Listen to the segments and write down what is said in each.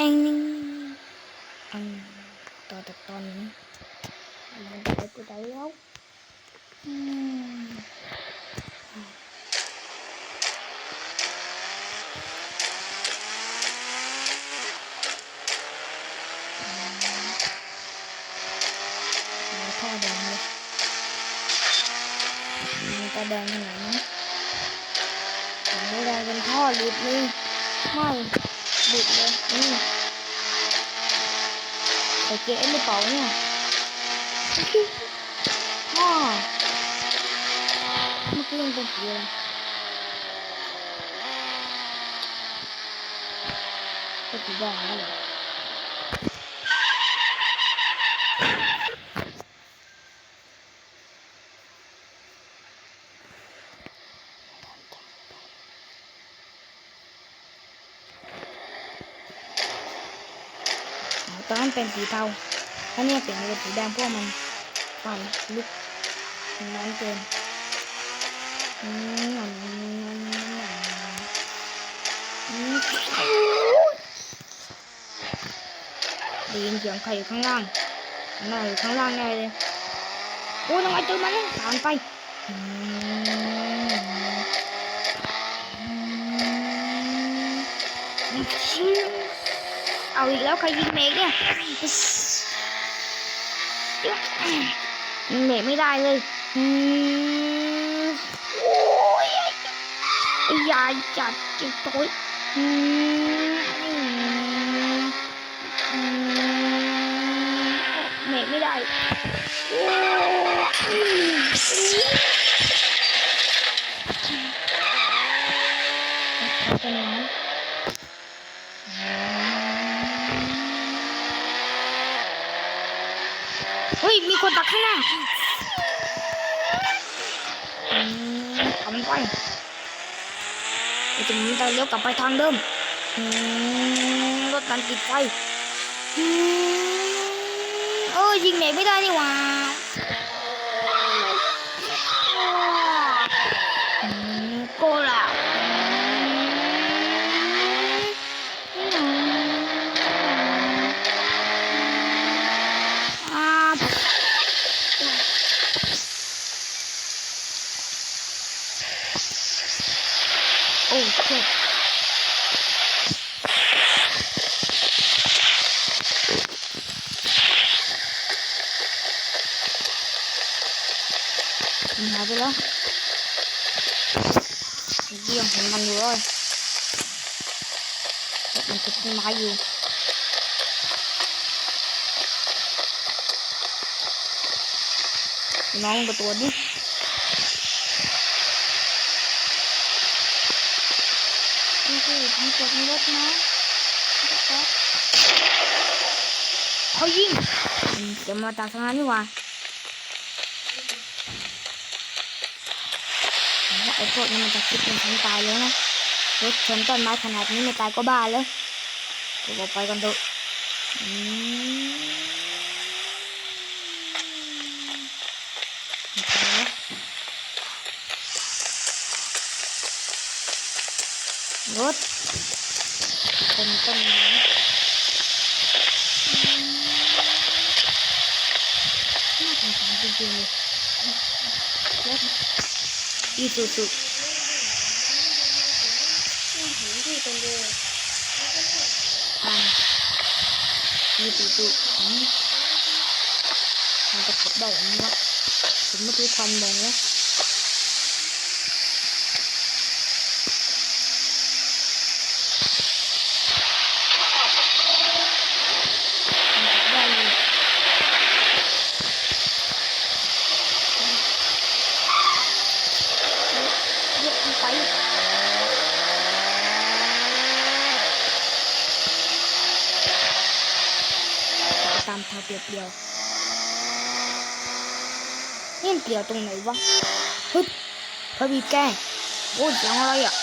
องนิ่งอันต่อจากตอนนี้มันได้กูได้แล้วอืมมีท่อแดงเลยมันจะแดงขนาดนี้มันไม่แดงเป็นท่อหลุดเลยไม่ หลุดเลยนี่ใส่เกียร์เอ็นหรือเปล่าเนี่ยท่อเมื่อกี้มันเป็นสีอะไรเป็นสีแดงแล้วเหรอ อ๋อ ตอนนั้นเป็นสีเทาถ้าเนี่ยเปลี่ยนเป็นสีแดงพวกมันฟันลุกน้อยเกินอืมอืมอืมได้ยินเสียงใครอยู่ข้างล่างน่าอยู่ข้างล่างแน่เลยโอ้ยทำไมตัวมันผ่านไปอืม เอาอีกแล้วใครยิงเมกเนี่ยยิงเมกไม่ได้เลยโอ้ยยายจัดจิตโต้ยเมกไม่ได้โอ้ยเขาจะน้อย เฮ้ย มีคนตักข้างหน้าอืมทำไปไอ้ตรงนี้เราเลี้ยวกลับไปทางเดิมรถมันติดไฟเออยิงไหนไม่ได้นี่หว่าอืมโกล่ะอืมอ่า โอ้เจ็บมันหายไปแล้วเยี่ย มเห็นมันอยู่เลยแต่มันติดมีรถนะเขายิงเดี๋ยวมาจากทางนั้นนี่หว่าไอ้พวกนี้มันจะคิดเป็นฉันตายแล้วนะรถชนต้นไม้ขนาดนี้ไม่ตายก็บ้าแล้วเดี๋ยวเราไปกันเถอะอืมไปแล้ว รถเป็นต้นไม้น่าสงสารจริงๆเลยแล้วอีสุสุอ่าอีสุสุอืมมันจะกดได้อย่างนี้วะผมไม่รู้ทันมองแล้วมันกดได้อยู่เยอะไป ตามทางเปรียวเปรียว ๆนี่มันเปรียวตรงไหนวะฮึดพระบีบแก้โอ้ยเสียงอะไรอะ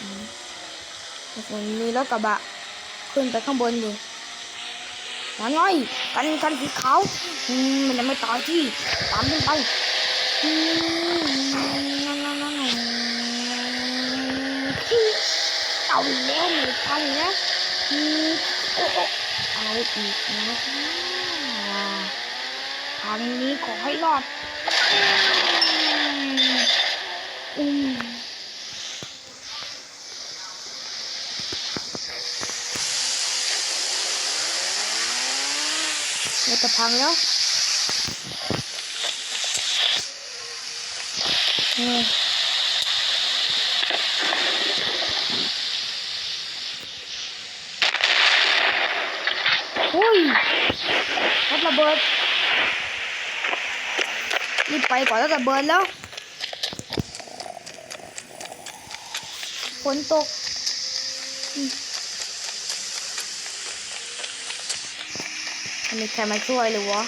อืมผมมีรถกระบะ ขึ้นไปข้างบนอยู่มาหน่อยกันกันสีขาวอืมมันยังไม่ตายที่ตามขึ้นไปอืมเอาอีกแล้วหนูพังอีกนะอืมโอ้ เอาอีกนะครั้งนี้ขอให้รอดอืมเราจะพังแล้วเอุ้ยรถระเบิดรีบไปก่อนแล้วระเบิดแล้วฝนตกมีใครมาช่วยเลยวะ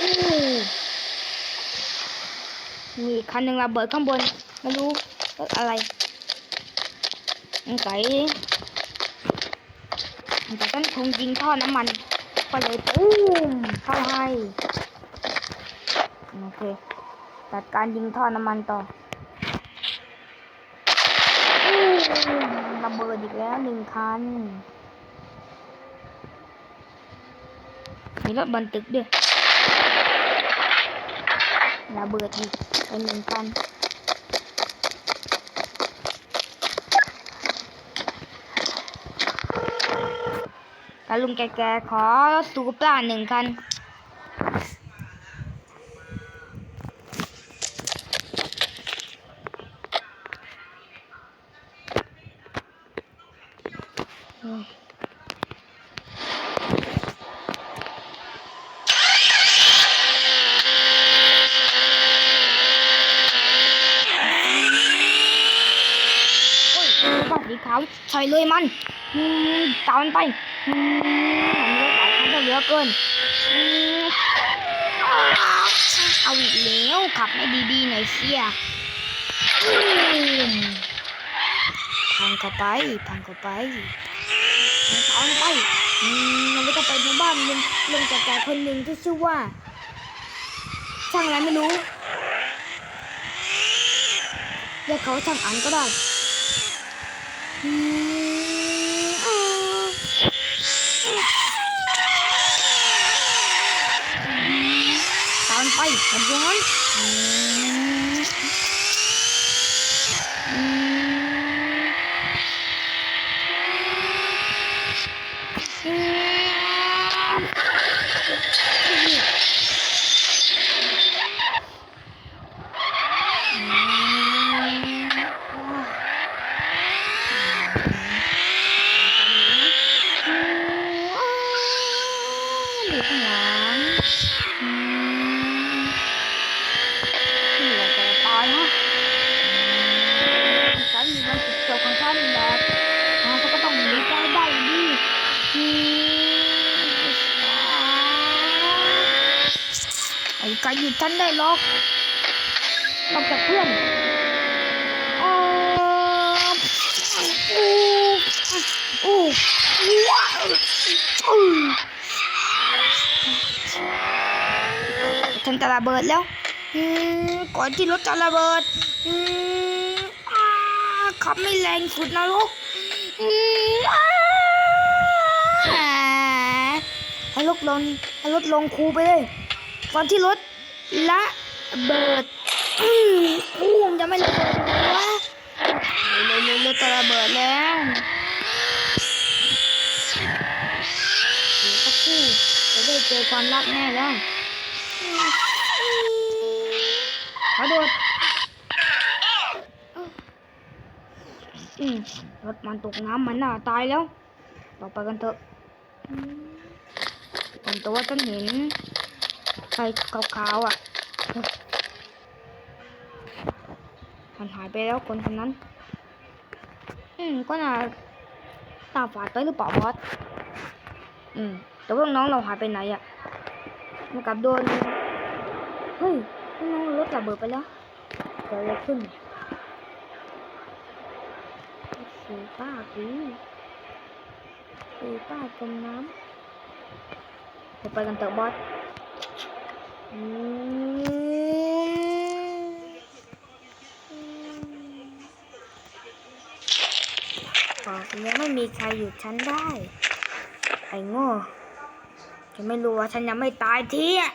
อู้มีคันหนึ่งระเบิดข้างบน ไม่รู้ อะไรมันไก่มันจะต้นคงยิงท่อน้ำมันก็เลยปุ้มเข้าให้โอเคจัดการยิงท่อน้ำมันต่อระเบิดอีกแล้วหนึ่งคัน มีรถบรรทุกด้วยระเบิดอีกเป็นหนึ่งคัน กาลุงแก่ๆขอรถตูปลาหนึ่งคันโอ้ยบ้าสีขาวใส่เลยมันตามไป อืมมันรถหลายคันเหลือเกินเอาอีกแล้วขับให้ดีๆหน่อยเสียพังเข้าไปพังเข้าไปพังเข้าไปมันก็ไปในบ้านลุงลุงแก่ๆคนหนึ่งที่ชื่อว่า ช่างอะไรไม่รู้เรียกเขาช่างอันก็ได้ อืมอ่าตามไปมันย้อนอืมอืมอืม อยู่ข้างหลังอืมนี่แหละจะตายนะฉันมีมันติดจบของฉันแหละอ่าฉันก็ต้องหนีไปได้ดิอืมไอ้ กายหยุดฉันได้หรอกนอกจากเพื่อนอ๋ออู้อู้ว้าวอือฉันจะระเบิดแล้วก่อนที่รถจะระเบิดขับไม่แรงสุดนรกอืมอ้าให้รถลงให้รถลงคูไปเลยก่อนที่รถ ละเบิดอืมอู้มจะไม่ระเบิดเลยวะเร็วเร็วๆรถจะระเบิดแล้วสักครู่จะได้เจอความรักแน่แล้วขอโดดอืมรถมันตกน้ำมันน่าตายแล้ว ต่อไปกันเถอะอืมผมตัวฉันเห็น ใครขาวๆอะ มันหายไปแล้วคนคนนั้น อืม ก็น่าตาฝาดไปหรือเปล่าบอสอืม แต่ว่าน้องเราหายไปไหนอะมันกลับโดน เฮ้ย น้องรถระเบิดไปแล้วเกิดอะไรขึ้นสีป้าคือสีป้าจมน้ำเราไปกันเถอะบอส บอกยังไม่มีใครหยุดฉันได้ ไอ้โง่จะไม่รู้ว่าฉันยังไม่ตายทีอะ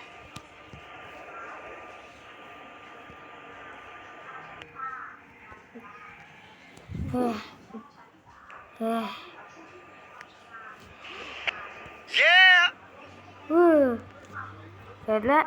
เฮ้ยเฮ้ย yeah เสร็จแล้ว